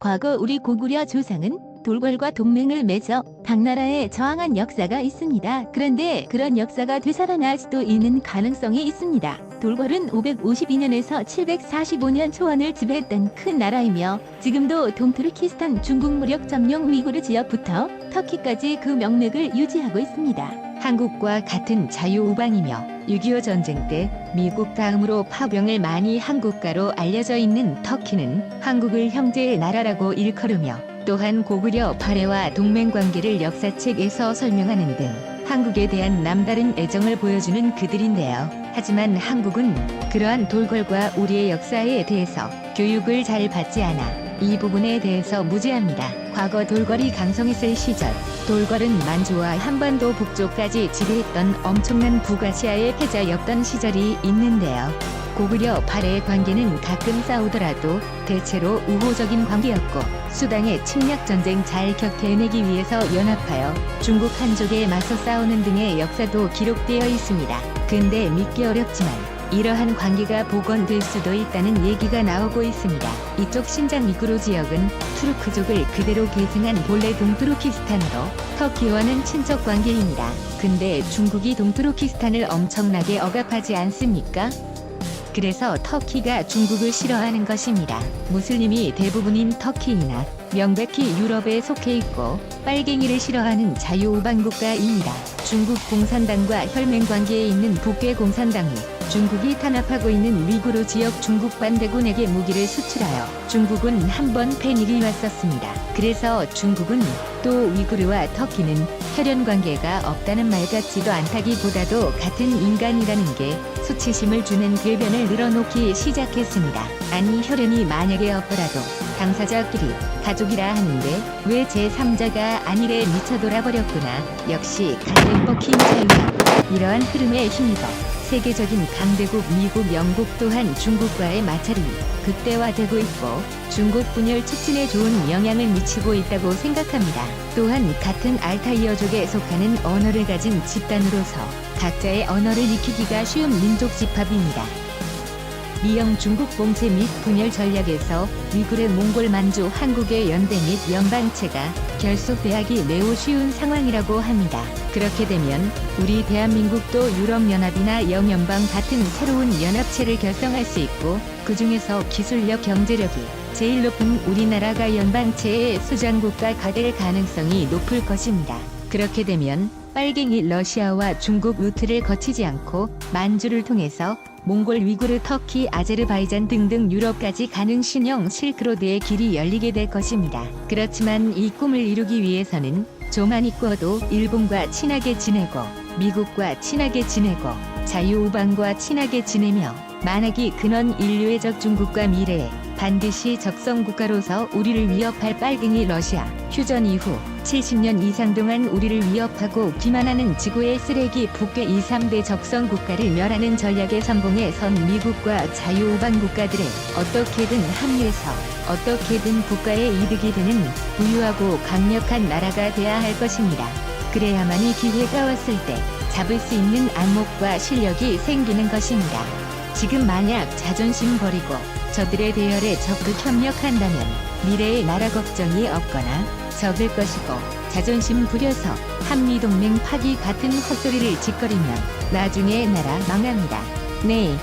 과거 우리 고구려 조상은 돌궐과 동맹을 맺어 당나라에 저항한 역사가 있습니다. 그런데 그런 역사가 되살아날 수도 있는 가능성이 있습니다. 돌궐은 552년에서 745년 초원을 지배했던 큰 나라이며 지금도 동투르키스탄 중국 무력 점령 위구르 지역부터 터키까지 그 명맥을 유지하고 있습니다. 한국과 같은 자유우방이며 6.25 전쟁 때 미국 다음으로 파병을 많이 한 국가로 알려져 있는 터키는 한국을 형제의 나라라고 일컬으며 또한 고구려 발해와 동맹 관계를 역사책에서 설명하는 등 한국에 대한 남다른 애정을 보여주는 그들인데요. 하지만 한국은 그러한 돌궐과 우리의 역사에 대해서 교육을 잘 받지 않아 이 부분에 대해서 무지합니다. 과거 돌궐이 강성했을 시절 돌궐은 만주와 한반도 북쪽까지 지배했던 엄청난 북아시아의 패자였던 시절이 있는데요. 고구려 발해의 관계는 가끔 싸우더라도 대체로 우호적인 관계였고 수당의 침략 전쟁 잘 격퇴해내기 위해서 연합하여 중국 한족에 맞서 싸우는 등의 역사도 기록되어 있습니다. 근데 믿기 어렵지만 이러한 관계가 복원될 수도 있다는 얘기가 나오고 있습니다. 이쪽 신장 위구르 지역은 투르크족을 그대로 계승한 본래 동투르키스탄으로 터키와는 친척 관계입니다. 근데 중국이 동투르키스탄을 엄청나게 억압하지 않습니까? 그래서 터키가 중국을 싫어하는 것입니다. 무슬림이 대부분인 터키이나 명백히 유럽에 속해 있고 빨갱이를 싫어하는 자유우방 국가입니다. 중국 공산당과 혈맹 관계에 있는 북괴 공산당이 중국이 탄압하고 있는 위구르 지역 중국 반대군에게 무기를 수출하여 중국은 한 번 패닉이 왔었습니다. 그래서 중국은 또 위구르와 터키는 혈연 관계가 없다는 말 같지도 않다기보다도 같은 인간이라는 게 수치심을 주는 궤변을 늘어놓기 시작했습니다. 아니 혈연이 만약에 없더라도 당사자끼리 가족이라 하는데 왜 제3자가 아니래 미쳐 돌아버렸구나. 역시 갈등 뻑힌 자유야. 이러한 흐름에 힘입어 세계적인 강대국 미국 영국 또한 중국과의 마찰이 극대화되고 있고 중국 분열 촉진에 좋은 영향을 미치고 있다고 생각합니다. 또한 같은 알타이어족에 속하는 언어를 가진 집단으로서 각자의 언어를 익히기가 쉬운 민족 집합입니다. 미영 중국 봉쇄 및 분열 전략에서 위구르 몽골 만주 한국의 연대 및 연방체가 결속되하기 매우 쉬운 상황이라고 합니다. 그렇게 되면 우리 대한민국도 유럽연합이나 영연방 같은 새로운 연합체를 결성할 수 있고 그 중에서 기술력 경제력이 제일 높은 우리나라가 연방체의 수장국가 가 될 가능성이 높을 것입니다. 그렇게 되면 빨갱이 러시아와 중국 루트를 거치지 않고 만주를 통해서 몽골, 위구르, 터키, 아제르바이잔 등등 유럽까지 가는 신형 실크로드의 길이 열리게 될 것입니다. 그렇지만 이 꿈을 이루기 위해서는 조만 있고도 일본과 친하게 지내고 미국과 친하게 지내고 자유우방과 친하게 지내며 만약이 근원 인류의 적 중국과 미래에 반드시 적성 국가로서 우리를 위협할 빨갱이 러시아 휴전 이후 70년 이상 동안 우리를 위협하고 기만하는 지구의 쓰레기 북괴 2, 3대 적성 국가를 멸하는 전략에 성공해 선 미국과 자유우방 국가들에 어떻게든 합류해서 어떻게든 국가의 이득이 되는 부유하고 강력한 나라가 돼야 할 것입니다. 그래야만이 기회가 왔을 때 잡을 수 있는 안목과 실력이 생기는 것입니다. 지금 만약 자존심 버리고 저들의 대열에 적극 협력한다면 미래의 나라 걱정이 없거나 적을 것이고 자존심 부려서 한미동맹 파기 같은 헛소리를 짓거리면 나중에 나라 망합니다. 네,